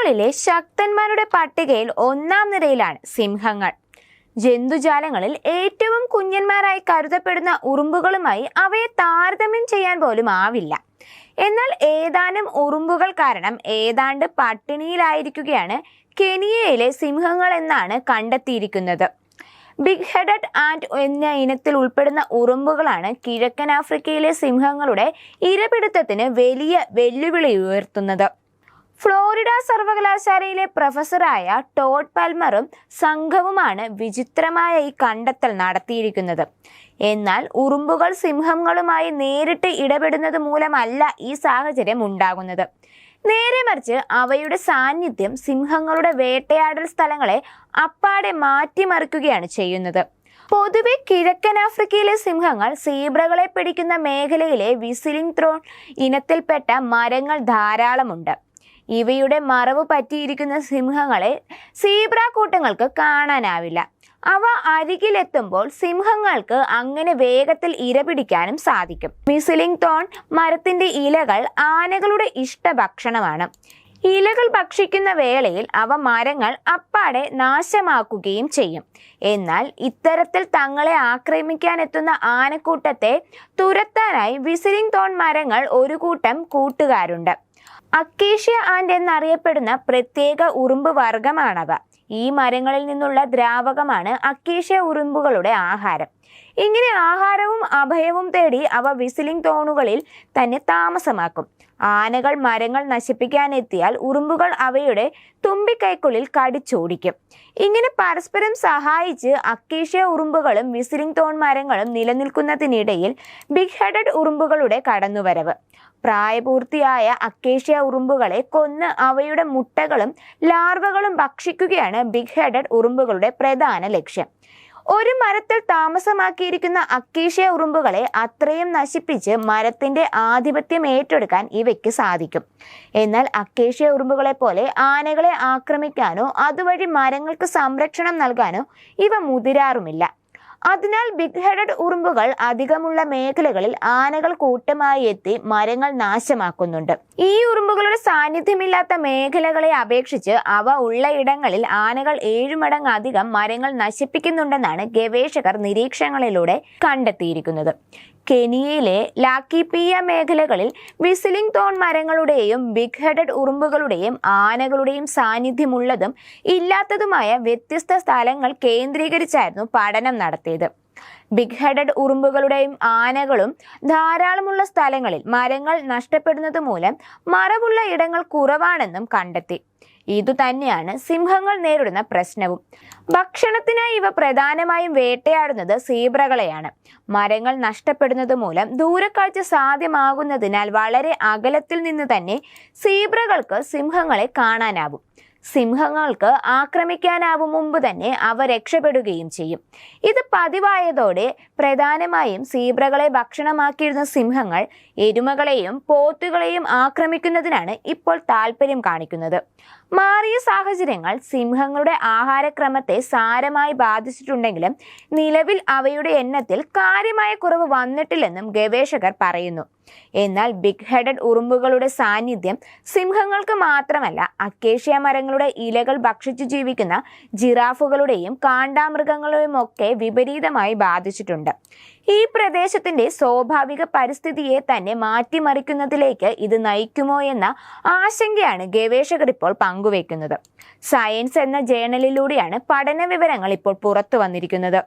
ജന്തുജാലങ്ങളിലെ ശക്തന്മാരുടെ പട്ടികയിൽ ഒന്നാം നിരയിലാണ് സിംഹങ്ങൾ. ജന്തുജാലങ്ങളിൽ ഏറ്റവും കുഞ്ഞന്മാരായി കരുതപ്പെടുന്ന ഉറുമ്പുകളുമായി അവയെ താരതമ്യം ചെയ്യാൻ പോലും ആവില്ല. എന്നാൽ ഏതാനും ഉറുമ്പുകൾ കാരണം ഏതാണ്ട് പട്ടിണിയിലായിരിക്കുകയാണ് കെനിയയിലെ സിംഹങ്ങൾ എന്നാണ് കണ്ടെത്തിയിരിക്കുന്നത്. ബിഗ് ഹെഡഡ് ആൻഡ് എന്ന ഇനത്തിൽ ഉൾപ്പെടുന്ന ഉറുമ്പുകളാണ് കിഴക്കൻ ആഫ്രിക്കയിലെ സിംഹങ്ങളുടെ ഇരപിടുത്തത്തിന് വലിയ വെല്ലുവിളി ഉയർത്തുന്നത്. ഫ്ലോറിഡ സർവകലാശാലയിലെ പ്രൊഫസറായ ടോഡ് പൽമറും സംഘവുമാണ് വിചിത്രമായ ഈ കണ്ടെത്തൽ നടത്തിയിരിക്കുന്നത്. എന്നാൽ ഉറുമ്പുകൾ സിംഹങ്ങളുമായി നേരിട്ട് ഇടപെടുന്നത് മൂലമല്ല ഈ സാഹചര്യം ഉണ്ടാകുന്നത്. നേരെ മറിച്ച് അവയുടെ സാന്നിധ്യം സിംഹങ്ങളുടെ വേട്ടയാടൽ സ്ഥലങ്ങളെ അപ്പാടെ മാറ്റിമറിക്കുകയാണ് ചെയ്യുന്നത്. പൊതുവെ കിഴക്കൻ ആഫ്രിക്കയിലെ സിംഹങ്ങൾ സീബ്രകളെ പിടിക്കുന്ന മേഖലയിലെ വിസിലിംഗ് ത്രോൺ ഇനത്തിൽപ്പെട്ട മരങ്ങൾ ധാരാളമുണ്ട്. ഇവയുടെ മറവ് പറ്റിയിരിക്കുന്ന സിംഹങ്ങളെ സീബ്ര കൂട്ടങ്ങൾക്ക് കാണാനാവില്ല. അവ അരികിലെത്തുമ്പോൾ സിംഹങ്ങൾക്ക് അങ്ങനെ വേഗത്തിൽ ഇരപിടിക്കാനും സാധിക്കും. മിസിലിംഗ് തോൺ മരത്തിന്റെ ഇലകൾ ആനകളുടെ ഇഷ്ട ഭക്ഷണമാണ് ഇലകൾ ഭക്ഷിക്കുന്ന വേളയിൽ അവ മരങ്ങൾ അപ്പാടെ നാശമാക്കുകയും ചെയ്യും. എന്നാൽ ഇത്തരത്തിൽ തങ്ങളെ ആക്രമിക്കാനെത്തുന്ന ആനക്കൂട്ടത്തെ തുരത്താനായി വിസിലിംഗ് തോൺ മരങ്ങൾ ഒരു കൂട്ടം കൂട്ടുകാരുണ്ട്. അക്കേഷ്യ ആൻഡ് എന്നറിയപ്പെടുന്ന പ്രത്യേക ഉറുമ്പ് വർഗമാണവ ഈ മരങ്ങളിൽ നിന്നുള്ള ദ്രാവകമാണ് അക്കേഷ്യ ഉറുമ്പുകളുടെ ആഹാരം. ഇങ്ങനെ ആഹാരവും അഭയവും തേടി അവ വിസിലിംഗ് തോണുകളിൽ തന്നെ താമസമാക്കും. ആനകൾ മരങ്ങൾ നശിപ്പിക്കാനെത്തിയാൽ ഉറുമ്പുകൾ അവയുടെ തുമ്പിക്കൈക്കുള്ളിൽ കടിച്ചോടിക്കും. ഇങ്ങനെ പരസ്പരം സഹായിച്ച് അക്കീഷ്യ ഉറുമ്പുകളും വിസിലിംഗ് തോൺ മരങ്ങളും നിലനിൽക്കുന്നതിനിടയിൽ ബിഗ് ഹെഡഡ് ഉറുമ്പുകളുടെ കടന്നുവരവ്. പ്രായപൂർത്തിയായ അക്കേഷ്യ ഉറുമ്പുകളെ കൊന്ന് അവയുടെ മുട്ടകളും ലാർവകളും ഭക്ഷിക്കുകയാണ് ബിഗ് ഹെഡഡ് ഉറുമ്പുകളുടെ പ്രധാന ലക്ഷ്യം. ഒരു മരത്തിൽ താമസമാക്കിയിരിക്കുന്ന അക്കീഷ്യ ഉറുമ്പുകളെ അത്രയും നശിപ്പിച്ച് മരത്തിന്റെ ആധിപത്യം ഏറ്റെടുക്കാൻ ഇവയ്ക്ക് സാധിക്കും. എന്നാൽ അക്കേഷ്യ ഉറുമ്പുകളെ പോലെ ആനകളെ ആക്രമിക്കാനോ അതുവഴി മരങ്ങൾക്ക് സംരക്ഷണം നൽകാനോ ഇവ മുതിരാറുമില്ല. അതിനാൽ ബിഗ് ഹെഡഡ് ഉറുമ്പുകൾ അധികമുള്ള മേഖലകളിൽ ആനകൾ കൂട്ടമായി എത്തി മരങ്ങൾ നാശമാക്കുന്നുണ്ട്. ഈ ഉറുമ്പുകളുടെ സാന്നിധ്യമില്ലാത്ത മേഖലകളെ അപേക്ഷിച്ച് അവ ഉള്ള ഇടങ്ങളിൽ ആനകൾ ഏഴുമടങ്ങ് അധികം മരങ്ങൾ നശിപ്പിക്കുന്നുണ്ടെന്നാണ് ഗവേഷകർ നിരീക്ഷണങ്ങളിലൂടെ കണ്ടെത്തിയിരിക്കുന്നത്. കെനിയയിലെ ലാക്കിപ്പിയ മേഖലകളിൽ വിസിലിംഗ് തോൺ മരങ്ങളുടെയും ബിഗ് ഹെഡഡ് ഉറുമ്പുകളുടെയും ആനകളുടെയും സാന്നിധ്യമുള്ളതും ഇല്ലാത്തതുമായ വ്യത്യസ്ത സ്ഥലങ്ങൾ കേന്ദ്രീകരിച്ചായിരുന്നു പഠനം നടത്തിയത്. ബിഗ് ഹെഡഡ് ഉറുമ്പുകളുടെയും ആനകളും ധാരാളമുള്ള സ്ഥലങ്ങളിൽ മരങ്ങൾ നഷ്ടപ്പെടുന്നത് മൂലം മറവുള്ള ഇടങ്ങൾ കുറവാണെന്നും കണ്ടെത്തി. ഇതുതന്നെയാണ് സിംഹങ്ങൾ നേരിടുന്ന പ്രശ്നവും. ഭക്ഷണത്തിനായി ഇവ പ്രധാനമായും വേട്ടയാടുന്നത് സീബ്രകളെയാണ്. മരങ്ങൾ നഷ്ടപ്പെടുന്നത് മൂലം ദൂരക്കാഴ്ച സാധ്യമാകുന്നതിനാൽ വളരെ അകലത്തിൽ നിന്ന് തന്നെ സീബ്രകൾക്ക് സിംഹങ്ങളെ കാണാനാവും. സിംഹങ്ങൾക്ക് ആക്രമിക്കാനാവും മുമ്പ് തന്നെ അവ രക്ഷപ്പെടുകയും ചെയ്യും. ഇത് പതിവായതോടെ പ്രധാനമായും സീബ്രകളെ ഭക്ഷണമാക്കിയിരുന്ന സിംഹങ്ങൾ എരുമകളെയും പോത്തുകളെയും ആക്രമിക്കുന്നതിനാണ് ഇപ്പോൾ താല്പര്യം കാണിക്കുന്നത്. മാറിയ സാഹചര്യങ്ങൾ സിംഹങ്ങളുടെ ആഹാരക്രമത്തെ സാരമായി ബാധിച്ചിട്ടുണ്ടെങ്കിലും നിലവിൽ അവയുടെ എണ്ണത്തിൽ കാര്യമായ കുറവ് വന്നിട്ടില്ലെന്നും ഗവേഷകർ പറയുന്നു. എന്നാൽ ബിഗ് ഹെഡഡ് ഉറുമ്പുകളുടെ സാന്നിധ്യം സിംഹങ്ങൾക്ക് മാത്രമല്ല അക്കേഷ്യ മരങ്ങളുടെ ഇലകൾ ഭക്ഷിച്ചു ജീവിക്കുന്ന ജിറാഫുകളുടെയും കാണ്ടാമൃഗങ്ങളുടെയും ഒക്കെ വിപരീതമായി ബാധിച്ചിട്ടുണ്ട്. ഈ പ്രദേശത്തിന്റെ സ്വാഭാവിക പരിസ്ഥിതിയെ തന്നെ മാറ്റിമറിക്കുന്നതിലേക്ക് ഇത് നയിക്കുമോ എന്ന ആശങ്കയാണ് ഗവേഷകർ ഇപ്പോൾ പങ്കുവയ്ക്കുന്നത് സയൻസ് എന്ന ജേണലിലൂടെയാണ് പഠന വിവരങ്ങൾ ഇപ്പോൾ പുറത്തു വന്നിരിക്കുന്നത്.